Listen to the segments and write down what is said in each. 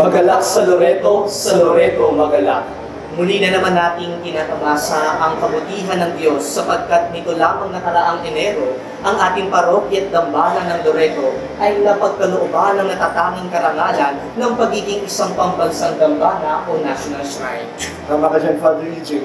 Magalak sa Loreto, sa Loreto magalak. Muli na naman nating tinatamasa ang kabutihan ng Diyos sapagkat nito lamang nakaraang Enero, ang ating parokya at dambana ng Loreto ay napagkalooban ng natatanging karangalan ng pagiging isang pambansang dambana o national shrine. Tama ka dyan, Father EJ.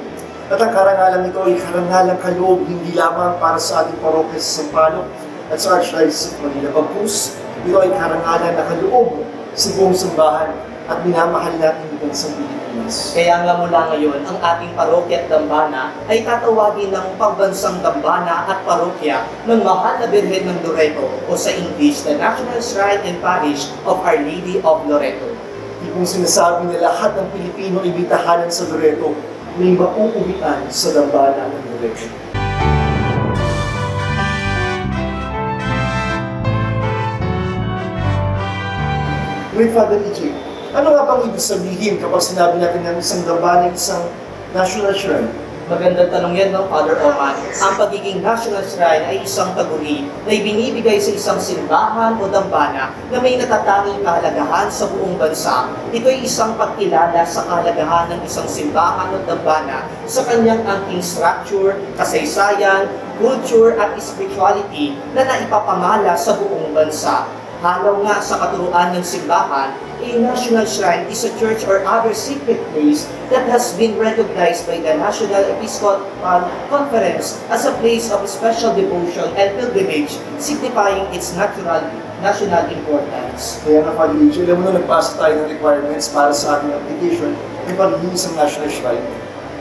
At ang karangalan nito ay karangalang kaloob hindi lamang para sa ating parokya sa Sampalo at sa Archdiocese of Manila. Bagkus, ito ay karangalan na kaloob sa buong sambahan at minamahal natin ang bansang Pilipinas. Kaya nga mula ngayon, ang ating parokya at dambana ay tatawagin ng pambansang dambana at parokya ng Mahal na Birhen ng Loreto o sa English, the National Shrine and Parish of Our Lady of Loreto. Tipong sinasabi na lahat ng Pilipino ay may tahanan sa Loreto, may mauuwian sa dambana ng Loreto. Great Father EJ, ano nga bang ibig sabihin kapag sinabi natin ng isang dambana, isang national shrine? Magandang tanong yan, no, Father Oman. Ang pagiging national shrine ay isang taguri na ibinibigay sa isang simbahan o dambana na may natatanging kahalagahan sa buong bansa. Ito ay isang pagkilala sa kahalagahan ng isang simbahan o dambana sa kanyang angking structure, kasaysayan, culture at spirituality na naipapamala sa buong bansa. Halaw nga sa katuruan ng simbahan, a national shrine is a church or other sacred place that has been recognized by the National Episcopal Conference as a place of special devotion and pilgrimage, signifying its natural national importance. Kaya nga Father EJ, alam mo na nagpasa tayo ng requirements para sa ating application ng pagiging isang national shrine.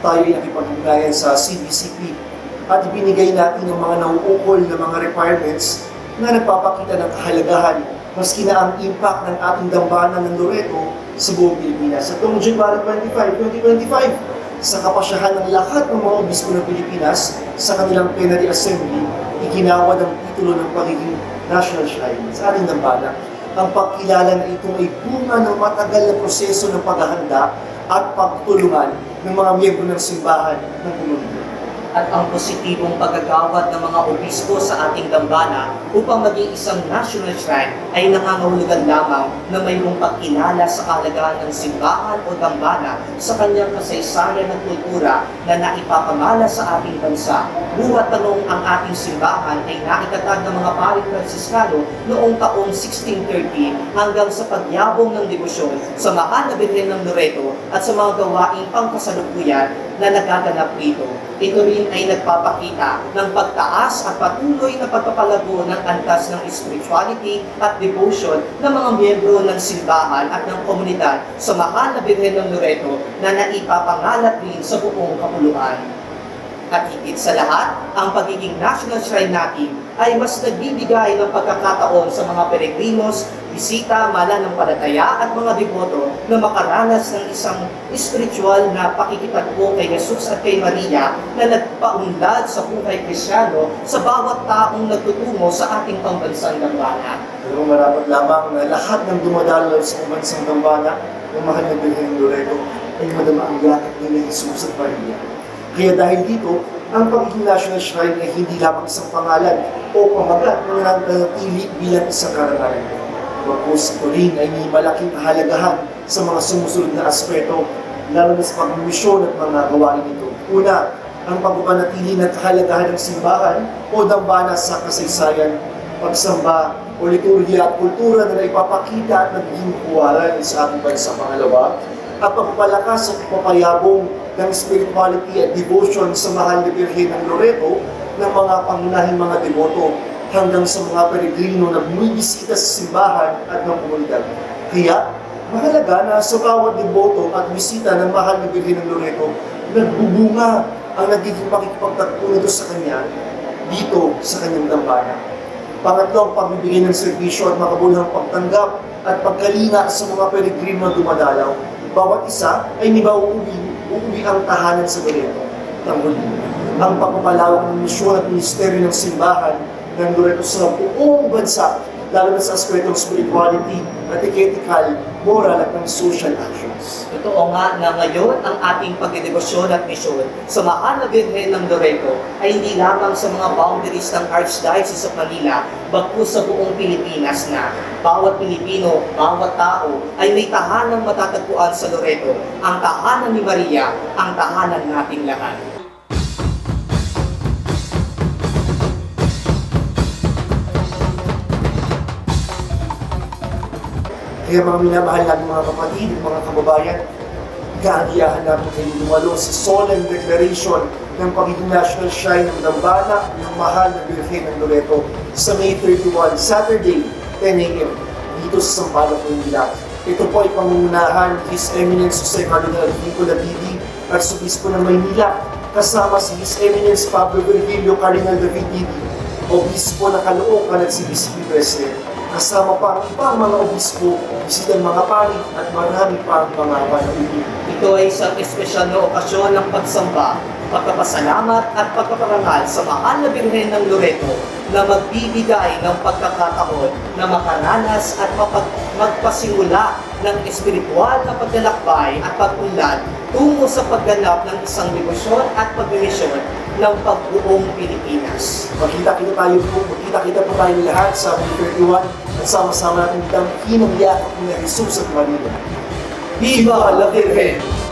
Tayo ay nakipag-ugnayan sa CBCP at ibinigay natin yung mga nauukol na mga requirements na nagpapakita ng kahalagahan maski na ang impact ng ating dambana ng Loreto sa buong Pilipinas. At noong January 25, 2025, sa kapasyahan ng lahat ng mga obispo ng Pilipinas sa kanilang plenary assembly, iginawad ang titulo ng pagiging national shrine sa ating dambana. Ang pagkilala na ito ay bunga ng matagal na proseso ng paghahanda at pagtulungan ng mga miyembro ng simbahan ng komunidad. At ang positibong pagkagawad ng mga obispo sa ating dambana upang maging isang national shrine ay nangangahulugan lamang na mayroong pagkilala sa kalagahan ng simbahan o dambana sa kanyang kasaysayan at kultura na naipapamala sa ating bansa. Buhat tanong ang ating simbahan ay naitatag ng mga paring Franciscano noong taong 1630 hanggang sa pagyabong ng debosyon sa mahal na Birhen ng Loreto at sa mga gawaing pangkasalukuyan na nagaganap dito. Ito rin ay nagpapakita ng pagtaas at patuloy na pagpapalago ng antas ng spirituality at devotion ng mga miyembro ng simbahan at ng komunidad sa mahal na Birhen ng Loreto na naipapangalat din sa buong kapuluan. At higit sa lahat, ang pagiging national shrine natin ay mas nagbibigay ng pagkakataon sa mga peregrinos, bisita, mananampalataya at mga deboto na makaranas ng isang spiritual na pakikipagpo kay Jesus at kay Maria na nagpaunlad sa buhay kristyano sa bawat taong nagtutungo sa ating pambansang dambana. Pero marapat lamang na lahat ng dumadalaw sa pambansang dambana ng mahal na Birhen Loreto ay madama ang yakap nila Jesus at Maria. Kaya dahil dito, ang pagiging national shrine ay hindi lamang isang pangalan o pamagat na nanatili bilang isang karangalan. Bagkus ito rin ay may malaking kahalagahan sa mga sumusunod na aspeto, lalo na sa pagmisyon at mga gawain nito. Una, ang pagpapanatili ng kahalagahan ng simbahan o dambana sa kasaysayan, pagsamba o liturhiya at kultura na naipapakita at nagiging kuwaran sa ating bansa pangalawa, at pagpapalakas at papayabong ng spirituality at devotion sa mahal na Birhen ng Loreto ng mga pangunahing mga devoto hanggang sa mga peregrino na bumibisita sa simbahan at ng komunidad. Kaya, mahalaga na sa bawat deboto at bisita ng mahal na Birhen ng Loreto, nagbubunga ang nagiging pakikipagtagpo nito sa kanya dito sa kanyang dambana. Pangatlo, ang pagbibigay ng serbisyo at makabulhang pagtanggap at pagkalinga sa mga peregrino na dumadalaw. Bawat isa ay may mauuwi, uuwi ang tahanan sa Loreto. Tanggol ang pagpapalawak ng misyon at ministeryo ng simbahan ng Loreto sa buong bansa lalo na sa aspetong spirituality, ethical, moral at ng social actions. Totoo nga na ngayon ang ating pagdedebosyon at misyon sa mahal na Birhen ng Loreto ay hindi lamang sa mga boundaries ng Archdiocese of Manila, bagkus sa buong Pilipinas na bawat Pilipino, bawat tao ay may tahanang matatagpuan sa Loreto, ang tahanan ni Maria, ang tahanan nating lahat. Kaya mga minamahal natin mga kapatid, mga kababayan, kaagiyahan natin kayo dumalo sa solemn declaration ng pagiging National Shrine ng Dambana ng mahal na Birhen ng Loreto sa May 31, Saturday, 10 a.m. dito sa Sampaloc, Manila. Ito po ay pangungunahan His Eminence Jose Cardinal Nicola Bibi at Subispo ng Maynila kasama si His Eminence Pablo Virgilio Cardinal David Bibi, Obispo ng Caloocan at si Bispo President kasama pa ang ibang mga obispo, bisitang mga pari at marami pa ang mga panauhin. Ito ay isang espesyal na okasyon ng pagsamba, pagpapasalamat at pagpaparangal sa mahal na Birhen ng Loreto na magbibigay ng pagkakataon na makaranas at mapag magpasimula ng espiritual na paglalakbay at pag-unlad tungo sa pagganap ng isang debosyon at pagmimisyon ng pagbuong Pilipinas. Magkita-kita tayo po, magkita-kita po tayo lahat sa May 31 at sama-sama natin ang yakap ni Jesus at Maria. Viva la Virgen!